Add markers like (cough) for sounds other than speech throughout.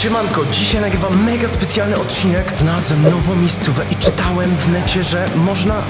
Siemanko, dzisiaj nagrywam mega specjalny odcinek. Znalazłem nową miejscówę i czytałem w necie, że można...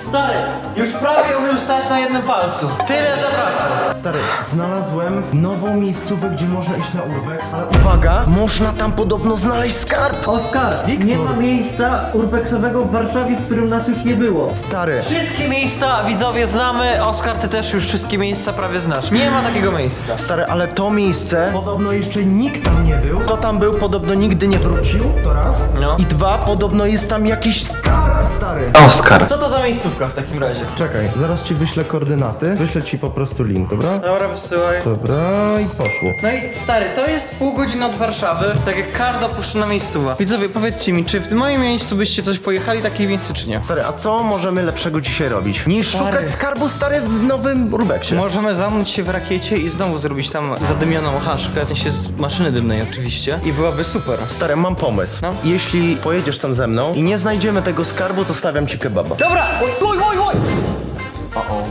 Stary, już prawie umiem stać na jednym palcu. Tyle zabrakło. Stary, znalazłem nową miejscówę, gdzie można iść na urbex, ale uwaga, można tam podobno znaleźć skarb. Oskar, nie ma miejsca urbexowego w Warszawie, w którym nas już nie było. Stary, Wszystkie miejsca widzowie znamy. Oskar, ty też już wszystkie miejsca prawie znasz. Nie ma takiego miejsca. stary, ale to miejsce, podobno jeszcze nikt tam nie był. Kto tam był, podobno nigdy nie wrócił, to raz. No. I dwa, podobno jest tam jakiś skarb, stary. Oskar. Co to za miejscówka w takim razie? Czekaj, zaraz ci wyślę koordynaty. Wyślę ci po prostu link, dobra? Dobra, wysyłaj. Dobra, i poszło. No i stary, to jest pół godziny od Warszawy, tak jak każda puszczona miejscowa. Widzowie, powiedzcie mi, czy w moim miejscu byście coś pojechali takiej miejscu, czy nie? Stary, a co możemy lepszego dzisiaj robić? Niż Stary. szukać skarbu stary w nowym urbexie. Możemy zamknąć się w rakiecie i znowu zrobić tam zadymioną haszkę, w sensie z maszyny dymnej oczywiście. I byłaby super. Stary, mam pomysł. No. Jeśli pojedziesz tam ze mną i nie znajdziemy tego skarbu, to stawiam ci kebaba. Dobra! Oj, oj, oj!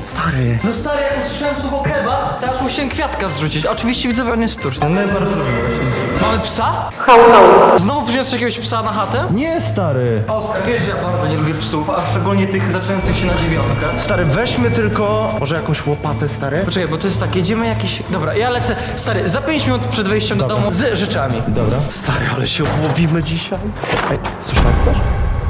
Stary. No stary, jak usłyszałem słowo keba, to aż musiałem kwiatka zrzucić. Oczywiście widzowie, on jest sztuczny. My bardzo Mamy psa? Znowu przyniosłeś jakiegoś psa na chatę? Nie, stary. Oskar, wiesz, że ja bardzo nie lubię psów, a szczególnie tych zaczynających się na dziewiątkę. Stary, weźmy tylko... Może jakąś łopatę, stary? Poczekaj, bo to jest tak, jedziemy jakiś... Dobra, ja lecę, stary, za 5 minut przed wejściem do domu z rzeczami. Dobra. Stary, ale się obłowimy dzisiaj. Ej, słyszałeś coś?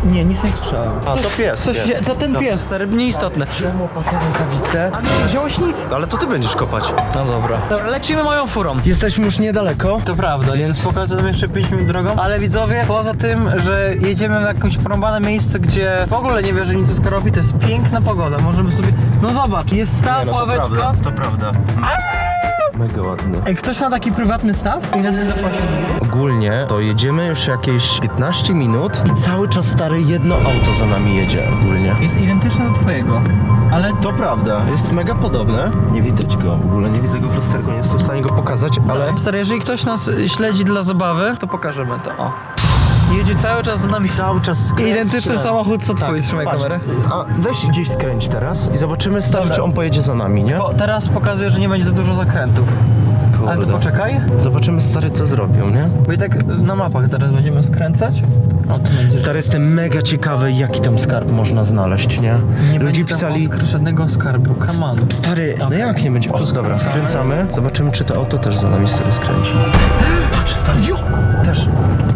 Nie, nic nie słyszałem. A, to pies. Coś pies. się, to ten pies, stary, nieistotne. Wziąłem łopatę, rękawice. A nie wziąłeś nic? Ale to ty będziesz kopać. No dobra. Dobra, lecimy moją furą. Jesteśmy już niedaleko. To prawda, więc pokażę nam jeszcze 5 minut drogą. Ale widzowie, poza tym, że jedziemy w jakieś porąbane miejsce, gdzie w ogóle nie wierzę nic Oskarowi, to jest piękna pogoda. Możemy sobie... No zobacz, jest staw, ławeczka. to prawda. Mega ładny. Ej, ktoś ma taki prywatny staw? I nas zapłacił. Ogólnie to jedziemy już jakieś 15 minut i cały czas stary jedno auto za nami jedzie ogólnie. Jest identyczny do twojego, ale To prawda, jest mega podobne. Nie widać go w ogóle, nie widzę go w lusterku, nie jestem w stanie go pokazać, ale... Stary, jeżeli ktoś nas śledzi dla zabawy, to pokażemy to. O. Jedzie cały czas za nami. Cały czas skręć Identyczny teraz. samochód co twój, trzymaj Patrz, kamerę. A weź gdzieś skręć teraz i zobaczymy stary, czy on pojedzie za nami, nie? Teraz pokazuję, że nie będzie za dużo zakrętów. Ale to Kurde. poczekaj, Zobaczymy stary, co zrobią, nie? bo i tak na mapach zaraz będziemy skręcać. O, będzie. Stary, jestem mega ciekawy, jaki tam skarb można znaleźć, nie? Nie Ludzie pisali... Oskar żadnego skarbu, come on. Stary, no jak nie będzie? O, dobra, skręcamy. Zobaczymy, czy to auto też za nami stary skręci. (gasps) Patrz, stary! Też.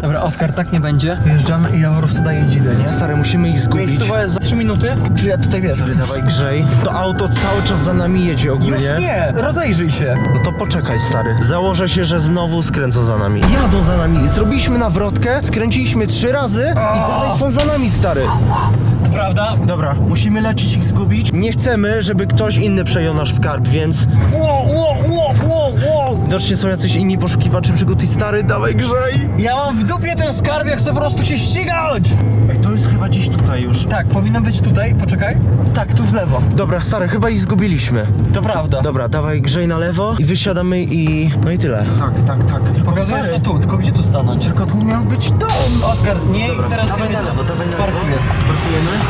Dobra, Oskar, tak nie będzie. Wjeżdżamy i ja po prostu daję dzidę, nie? Stary, musimy ich zgubić. Miejscowa jest za 3 minuty, czy ja tutaj wiesz? Stary, dawaj grzej. To auto cały czas za nami jedzie Już ogólnie. nie, rozejrzyj się. No to poczekaj, stary. Założę się, że znowu skręcą za nami. Jadą za nami. Zrobiliśmy nawrotkę, skręciliśmy trzy razy i dalej są za nami, stary. Prawda? Dobra, musimy lecieć ich zgubić. Nie chcemy, żeby ktoś inny przejął nasz skarb, więc... Ło, ło, ło. Widocznie są jacyś inni poszukiwacze przygód i stary, dawaj grzej. Ja mam w dupie ten skarb, ja chcę po prostu cię ścigać. To chyba gdzieś tutaj już. Tak, powinno być tutaj, poczekaj. Tak, tu w lewo. Dobra, stary, chyba ich zgubiliśmy. To prawda. Dobra, dawaj grzej na lewo i wysiadamy i... No i tyle. Tak, tak, tak. Pokazujesz to tu, tylko gdzie tu stanąć? Tylko tu miał być dom. Oskar, nie teraz dawaj na lewo, dawaj na lewo. Parkuję.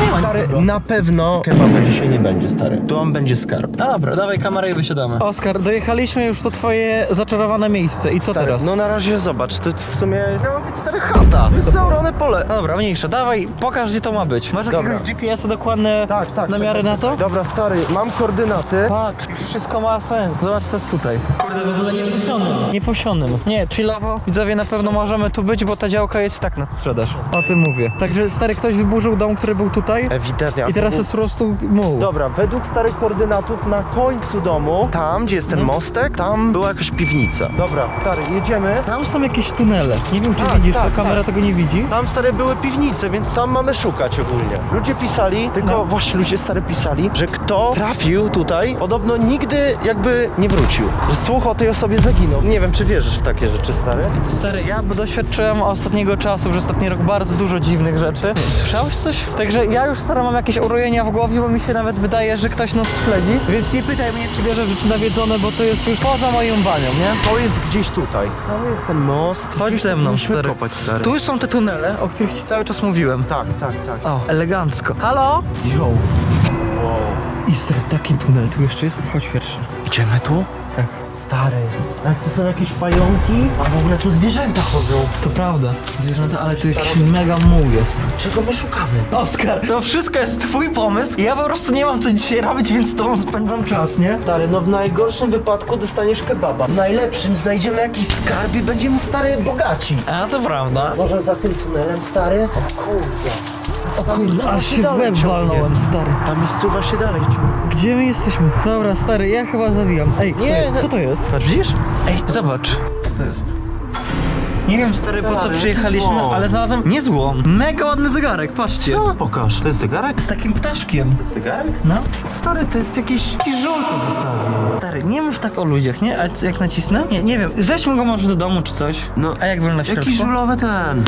I stary, na pewno kebaba dzisiaj nie będzie, stary. Tu on będzie skarb. Dobra, dawaj kamerę i wysiadamy. Oskar, dojechaliśmy już do twoje zaczarowane miejsce i co Stary, teraz? no na razie zobacz, to w sumie miała być stary chata. To zaorane pole. No dobra, mniejsza, dawaj, pokaż gdzie to ma być. Masz Dobra. jakiegoś GPS-a dokładne Tak, tak. namiary na to? Dobra, stary, mam koordynaty. Patrz, wszystko ma sens. Zobacz, co jest tutaj. Kurde, w ogóle nieposionym. Nieposionym. Nie, chillowo. Widzowie, na pewno możemy tu być, bo ta działka jest i tak na sprzedaż. O tym mówię. Także stary, ktoś wyburzył dom, który był tutaj Ewidentnie. i teraz jest po prostu muł. Dobra, według starych koordynatów na końcu domu, tam gdzie jest ten mostek, tam była jakaś piwnica. Dobra, stary, jedziemy. Tam są jakieś tunele. Nie wiem, czy Tak, widzisz, tak, to kamera tego nie widzi. Tam stare były piwnice, więc tam mamy szukać ogólnie. Ludzie pisali, tylko No. właśnie ludzie stare pisali, że kto trafił tutaj, podobno nigdy jakby nie wrócił. Że słuch o tej osobie zaginął. Nie wiem, czy wierzysz w takie rzeczy, stary? Stary, ja doświadczyłem ostatniego czasu, przez ostatni rok bardzo dużo dziwnych rzeczy. Słyszałeś coś? Także ja już stara mam jakieś urojenia w głowie, bo mi się nawet wydaje, że ktoś nas śledzi. Więc nie pytaj mnie, czy bierze w życiu nawiedzone, bo to jest już poza moją banią, nie? To jest gdzieś tutaj. Tam jest ten most. Chodź ze mną, stary. kopać, stary. Tu są te tunele, o których ci cały czas mówiłem. Tak, tak, tak. O, elegancko. Halo? Yo. I stary, taki tunel tu jeszcze jest? Wchodź pierwszy. Idziemy tu? Tak. Stary, jak tu są jakieś pająki, a w ogóle tu zwierzęta chodzą. To prawda. Zwierzęta, ale tu jakiś mega muł jest. Czego my szukamy? Oskar, to wszystko jest twój pomysł. Ja po prostu nie mam co dzisiaj robić, więc z tobą spędzam czas, nie? Stary, no w najgorszym wypadku dostaniesz kebaba. W najlepszym znajdziemy jakiś skarb i będziemy stary bogaci. A to prawda. Może za tym tunelem, stary? O kurde. O kurde, aż się w łeb walnąłem, stary. Ta miejscowa się dalej ciągnie. Gdzie my jesteśmy? Dobra, stary, ja chyba zawijam. Ej, Nie, nie, no- co to jest? Patrz, widzisz? Ej, zobacz. Co to jest? Nie wiem, stary, po co Stary, przyjechaliśmy, jaki złom. ale znalazłem nie złom. Mega ładny zegarek, patrzcie. Co? Pokaż. To jest zegarek? Z takim ptaszkiem. Zegarek? No. Stary, to jest jakiś, jakiś żółty zostawił. Stary, nie mów tak o ludziach, nie? A co, jak nacisnę? Nie, nie wiem. Weźmy go może do domu czy coś. No, A jak wygląda w środku? Jaki żulowy ten.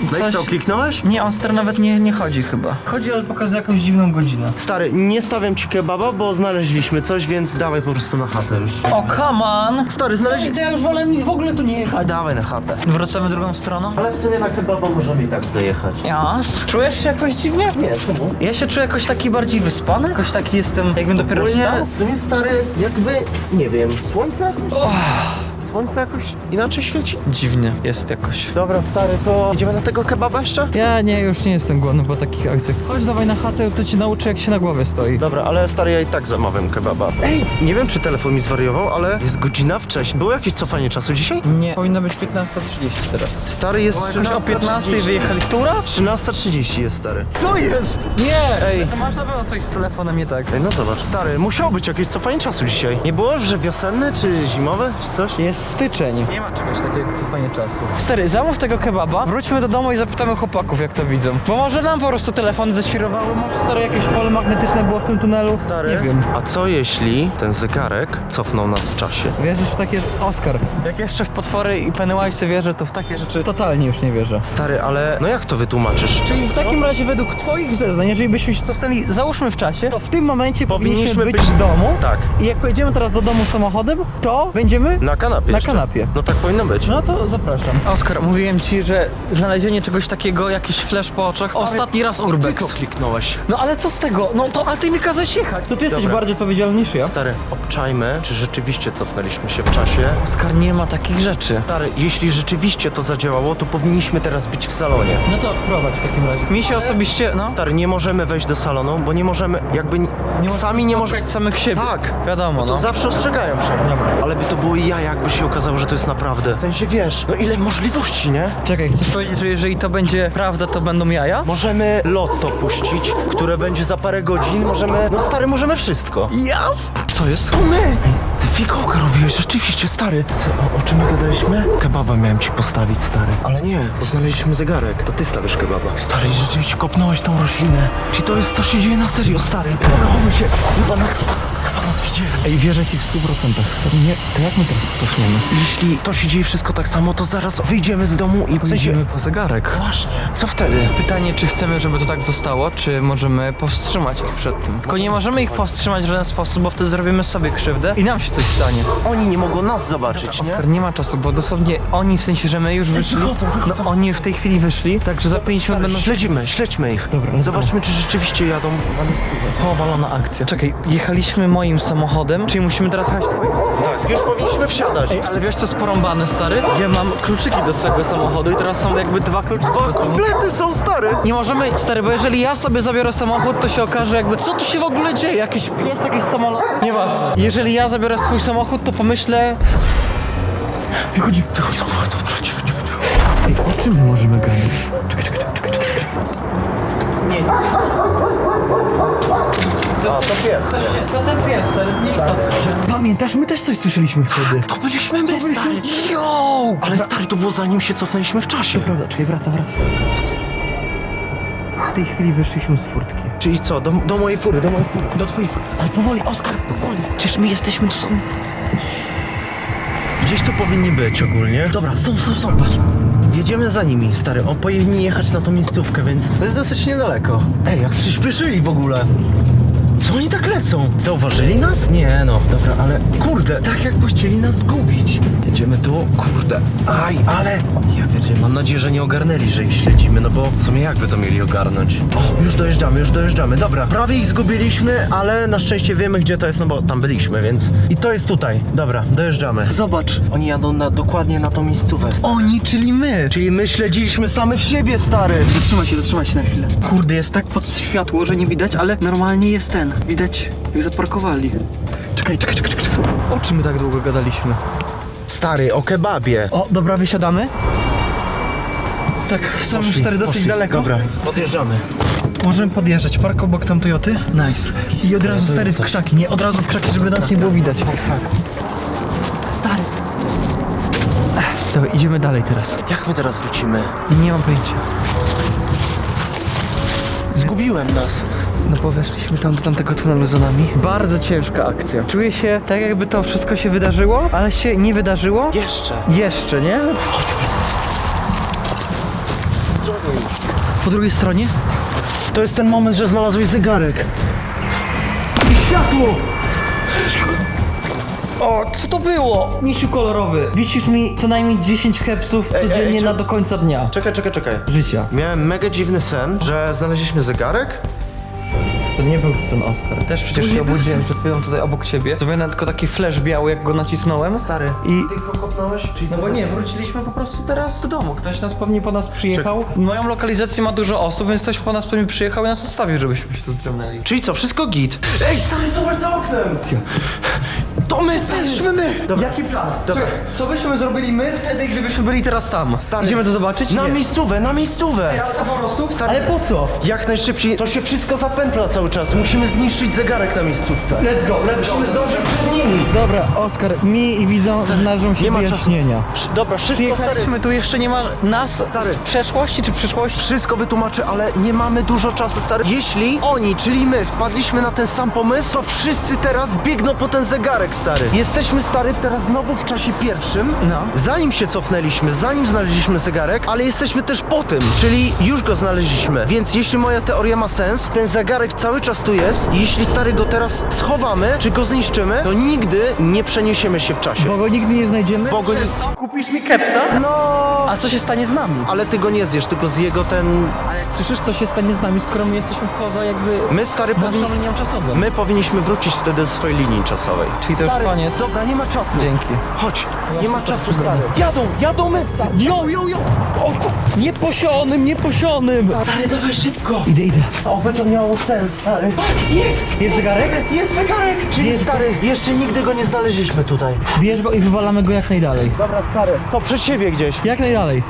No i Coś- co, kliknąłeś? Nie, on stary nawet nie, nie chodzi chyba. Chodzi, ale pokazuje jakąś dziwną godzinę. Stary, nie stawiam ci kebaba, bo znaleźliśmy coś, więc dawaj po prostu na chatę już. O, come on! Stary, znaleźli... to ja już wolę w ogóle tu nie jechać. Dawaj na chatę. Wracamy drugą stroną? Ale w sumie na kebaba możemy i tak zajechać. Jas. Czujesz się jakoś dziwnie? Nie, czemu? Ja się czuję jakoś taki bardziej wyspany. Jakoś taki jestem, jakbym dopiero Ogólnie, wstał. w sumie stary, jakby, nie wiem, słońce jakoś? Słońce jakoś inaczej świeci? Dziwnie jest jakoś. Dobra, stary, to idziemy na tego kebaba jeszcze? Ja nie, już nie jestem głodny po takich akcjach. Chodź dawaj na chatę, to ci nauczę jak się na głowie stoi. Dobra, ale stary, ja i tak zamawiam kebaba. Ej, nie wiem, czy telefon mi zwariował, ale jest godzina wcześniej. Było jakieś cofanie czasu dzisiaj? Nie, powinno być 15.30 teraz. Stary, jest Jakoś o 15 wyjechali. Która? 13.30 jest, stary. Co jest? Nie! Ej. To masz na pewno coś z telefonem nie tak. Ej, no zobacz. Stary, musiało być jakieś cofanie czasu dzisiaj. Nie było, że wiosenne, czy zimowe, czy coś? Jest styczeń. Nie ma czegoś takiego cofanie czasu. Stary, zamów tego kebaba, wróćmy do domu i zapytamy chłopaków jak to widzą. Bo może nam po prostu telefony zaświrowały, może stary jakieś pole magnetyczne było w tym tunelu. Stary. Nie wiem. A co jeśli ten zegarek cofnął nas w czasie? Wierzysz w takie... Oskar, jak jeszcze w potwory i Pennywise wierzę, to w takie rzeczy totalnie już nie wierzę. Stary, ale no jak to wytłumaczysz? Czyli w takim razie według twoich zeznań, jeżeli byśmy się cofnęli, załóżmy w czasie, to w tym momencie powinniśmy, Powinniśmy być, być- w domu. Tak, I jak pojedziemy teraz do domu samochodem, to będziemy na kanapie Na jeszcze. kanapie. No tak powinno być. No to zapraszam. Oskar, mówiłem ci, że znalezienie czegoś takiego, jakiś flash po oczach, ostatni raz Tylko urbex. kliknąłeś. No ale co z tego? No to, ale ty mi kazałeś jechać. To ty jesteś Dobra. bardziej odpowiedzialny niż ja. Stary, obczajmy, czy rzeczywiście cofnęliśmy się w czasie. Oskar, nie ma takich rzeczy. Stary, jeśli rzeczywiście to zadziałało, to powinniśmy teraz być w salonie. No to prowadź w takim razie. Mi się osobiście, no, Stary, nie możemy wejść do salonu, bo nie możemy, jakby nie sami nie możemy... spotkać samych siebie. Tak. Wiadomo, no. To zawsze ostrzegają przed. Dobra. Ale by to było ja, jakby się okazało, że to jest naprawdę. W sensie wiesz, no ile możliwości, nie? Czekaj, chcesz powiedzieć, że jeżeli to będzie prawda, to będą jaja? Możemy lotto puścić, które będzie za parę godzin. Możemy. No stary, możemy wszystko. Jas! Co jest? To my! Ty fikołka robiłeś, rzeczywiście, stary. Co, o, o czym my gadaliśmy? Kebaba miałem ci postawić, stary. Ale nie, bo znaleźliśmy zegarek. To ty stawisz kebaba. Stary, rzeczywiście kopnąłeś tą roślinę. Czy to jest, to się dzieje na serio, stary? Dobra, chowaj się. Chyba nas, chyba nas widzieli. Ej, wierzę ci w 100%. Stary, nie, to jak my teraz cofniemy? Jeśli to się dzieje wszystko tak samo, to zaraz wyjdziemy z domu i w sensie... Idziemy po zegarek. Właśnie. Co wtedy? Pytanie, czy chcemy, żeby to tak zostało, czy możemy powstrzymać ich przed tym? Tylko nie możemy ich powstrzymać w żaden sposób, bo wtedy zrobimy sobie krzywdę i nam się coś stanie. Oni nie mogą nas zobaczyć, nie? Oskar, nie ma czasu, bo dosłownie oni, w sensie, że my już wyszli, wychodzą, wychodzą. no oni w tej chwili wyszli, także za 5 minut będą... Śledzimy, śledźmy ich. Dobra, let's Zobaczmy, czy rzeczywiście jadą. Powalona akcja. Czekaj, jechaliśmy moim samochodem, czyli musimy teraz jechać twoim Tak, już powinniśmy wsiadać. Ej, ale wiesz co jest porąbane, stary? Ja mam kluczyki do swojego samochodu i teraz są jakby dwa kluczyki samochodu. Komplety są stare. Nie możemy, stary, bo jeżeli ja sobie zabiorę samochód, to się okaże jakby, co tu się w ogóle dzieje? Jakiś pies, jakiś samolot? Nieważne. Jeżeli ja zabiorę swój samochód, to pomyślę... Wychodzi, wychodzi, dobra, dobra, cicho, cicho. cicho. Ej, o czym my możemy gadać? Czekaj, czekaj, czekaj, czekaj. czekaj. A, to pies. To ten pies, stary, nie istotne. Pamiętasz, my też coś słyszeliśmy wtedy. To byliśmy my, stary. Yo! Ale stary, to było zanim się cofnęliśmy w czasie. Prawda, czekaj, wraca, wraca. W tej chwili wyszliśmy z furtki. Czyli co, do, do mojej fury, do mojej fury. Do twojej furtki. Ale powoli, Oskar, powoli. Przecież my jesteśmy tu są. Gdzieś tu powinni być ogólnie. Dobra, są, są, są, patrz. Jedziemy za nimi, stary. On powinni jechać na tą miejscówkę, więc to jest dosyć niedaleko. Ej, jak przyspieszyli w ogóle. Co oni tak lecą? Zauważyli nas? Nie no, dobra, ale kurde, tak jakby chcieli nas zgubić. Jedziemy tu. kurde. Aj, ale... Ja pierdzielę, mam nadzieję, że nie ogarnęli, że ich śledzimy, no bo w sumie jakby to mieli ogarnąć? O, już dojeżdżamy, już dojeżdżamy, dobra. Prawie ich zgubiliśmy, ale na szczęście wiemy, gdzie to jest, no bo tam byliśmy, więc... I to jest tutaj, dobra, dojeżdżamy. Zobacz. Oni jadą na, dokładnie na tą miejscówę. Oni, czyli my. Czyli my śledziliśmy samych siebie, stary. Zatrzymaj się, zatrzymaj się na chwilę. Kurde, jest tak pod światło, że nie widać, ale normalnie jest ten. Widać, jak zaparkowali. Czekaj, czekaj, czekaj, czekaj. O czym my tak długo gadaliśmy? Stary, o kebabie. O, dobra, wysiadamy. Tak, są już Poszli, stary dosyć poszli. daleko. Dobra, podjeżdżamy. Możemy podjeżdżać. Park obok tam Toyoty. Nice. I od razu stary w krzaki, nie? Od razu w krzaki, żeby nas nie było widać. Tak, tak. Stary. Ech, Dobra, idziemy dalej teraz. Jak my teraz wrócimy? Nie mam pojęcia. Zgubiłem nas. No bo weszliśmy tam do tamtego tunelu za nami. Bardzo ciężka akcja. Czuję się tak jakby to wszystko się wydarzyło, ale się nie wydarzyło. Jeszcze. Jeszcze, nie? Zdrowo już. Po drugiej stronie? To jest ten moment, że znalazłeś zegarek. I światło! O, co to było? Misiu kolorowy. Wisisz mi co najmniej 10 kepsów ej, codziennie czy- na do końca dnia. Czekaj, czekaj, czekaj. Życia. Miałem mega dziwny sen, że znaleźliśmy zegarek. To nie był sen Oscar. Też przecież się obudziłem przed chwilą tutaj obok ciebie. Zrobiłem tylko taki flash biały, jak go nacisnąłem. Stary. I... Ty go kopnąłeś? Czyli No bo nie, wróciliśmy po prostu teraz do domu. Ktoś nas pewnie po nas przyjechał. Moją lokalizację ma dużo osób, więc ktoś po nas pewnie przyjechał i nas zostawił, żebyśmy się tu zdrzemnęli. Czyli co, wszystko git? Ej, stary, zobacz za oknem! To my, stary, my! Dobra. Jaki plan? Dobra. Słuchaj, co byśmy zrobili my wtedy, gdybyśmy byli teraz tam? Stary. Idziemy to zobaczyć? Na Nie. miejscówę, na miejscówę! Teraz po prostu? Stary. Ale po co? Jak najszybciej, to się wszystko zapętla cały czas. Musimy zniszczyć zegarek na miejscówce. Let's go, let's Musimy zdążyć przed nimi. Dobra, Oskar, mi i widzom należą się nie ma czasu. wyjaśnienia. Sz- Dobra, wszystko stary. Przyjechaliśmy tu jeszcze nie ma nas Stary. z przeszłości czy przyszłości? Wszystko wytłumaczę, ale nie mamy dużo czasu, stary. Jeśli oni, czyli my, wpadliśmy na ten sam pomysł, to wszyscy teraz biegną po ten zegarek, stary. Jesteśmy, stary, teraz znowu w czasie pierwszym. No. Zanim się cofnęliśmy, zanim znaleźliśmy zegarek, ale jesteśmy też po tym, czyli już go znaleźliśmy. Więc jeśli moja teoria ma sens, ten zegarek cały czas tu jest. i Jeśli, stary, go teraz schowamy, czy go zniszczymy, to nigdy nie przeniesiemy się w czasie. Bo go nigdy nie znajdziemy? Bo go nie... co? Kupisz mi kepsa? No... A co się stanie z nami? Ale ty go nie zjesz, tylko z jego ten... Ale słyszysz, co się stanie z nami, skoro my jesteśmy poza jakby My, stary, powinni... naszą linią czasową? My powinniśmy wrócić wtedy do swojej linii czasowej. Czyli to już koniec? Dobra, nie ma czasu. Dzięki. Chodź, nie ma super czasu, stary. Jadą, jadą my, stary. Jo, jo, jo! O, nieposionym, nieposionym! Stary, dawaj szybko. Idę, idę. Oby to miało sens, stary. Jest! Jest zegarek? Jest zegarek! Czyli, stary, jeszcze nigdy go nie znaleźliśmy tutaj. Bierz go i wywalamy go jak najdalej. Dobra, stary. To przed siebie gdzieś. Jak najdalej.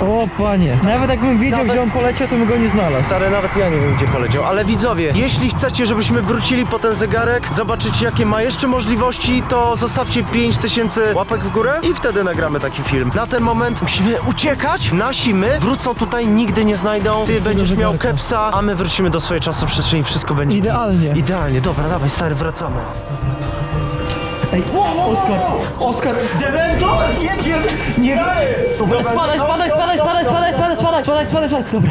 O panie. Nawet jakbym wiedział, Nawet- gdzie on poleciał, to bym go nie znalazł. Stary, nawet ja nie wiem, gdzie poleciał, ale widzowie, jeśli chcecie, żebyśmy wrócili po ten zegarek, zobaczyć jakie ma jeszcze możliwości, to zostawcie 5000 łapek w górę i wtedy nagramy taki film. Na ten moment musimy uciekać, nasi my wrócą tutaj, nigdy nie znajdą, ty będziesz miał zegarka. kepsa, a my wrócimy do swojej czasoprzestrzeni, wszystko będzie... Idealnie. Idealnie, dobra, dawaj, stary, wracamy. Ej, Oskar, Oskar, Dementor? Nie wiem, nie wiem. Spadaj, spadaj, spadaj, spadaj, spadaj, spadaj, spadaj, spadaj, spadaj, spadaj. Dobra,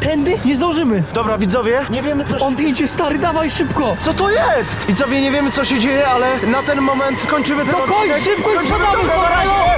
tędy nie zdążymy. Dobra, widzowie, nie wiemy co się... On idzie, stary, dawaj szybko. Co to jest? Widzowie, nie wiemy co się dzieje, ale na ten moment skończymy ten No kończ, odcinek. szybko i Kończymy spadamy, drogę, na razie. spadamy.